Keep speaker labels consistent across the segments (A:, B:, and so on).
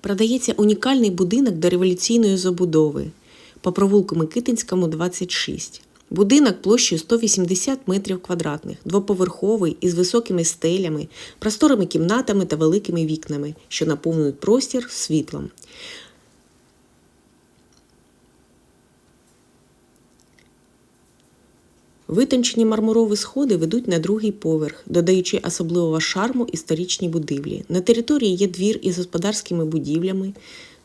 A: Продається унікальний будинок до революційної забудови по провулку Микитинському, 26. Будинок площею 180 метрів квадратних, двоповерховий із високими стелями, просторими кімнатами та великими вікнами, що наповнюють простір світлом. Витончені мармурові сходи ведуть на другий поверх, додаючи особливого шарму історичній будівлі. На території є двір із господарськими будівлями,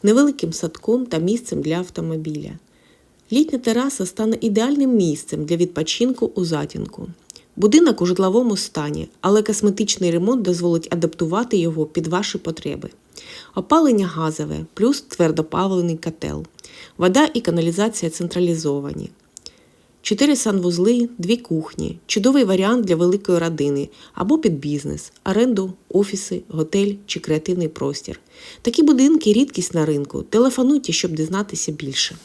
A: невеликим садком та місцем для автомобіля. Літня тераса стане ідеальним місцем для відпочинку у затінку. Будинок у житловому стані, але косметичний ремонт дозволить адаптувати його під ваші потреби. Опалення газове, плюс твердопаливний котел. Вода і каналізація централізовані. Чотири санвузли, дві кухні, чудовий варіант для великої родини або під бізнес, оренду, офіси, готель чи креативний простір. Такі будинки рідкість на ринку. Телефонуйте, щоб дізнатися більше.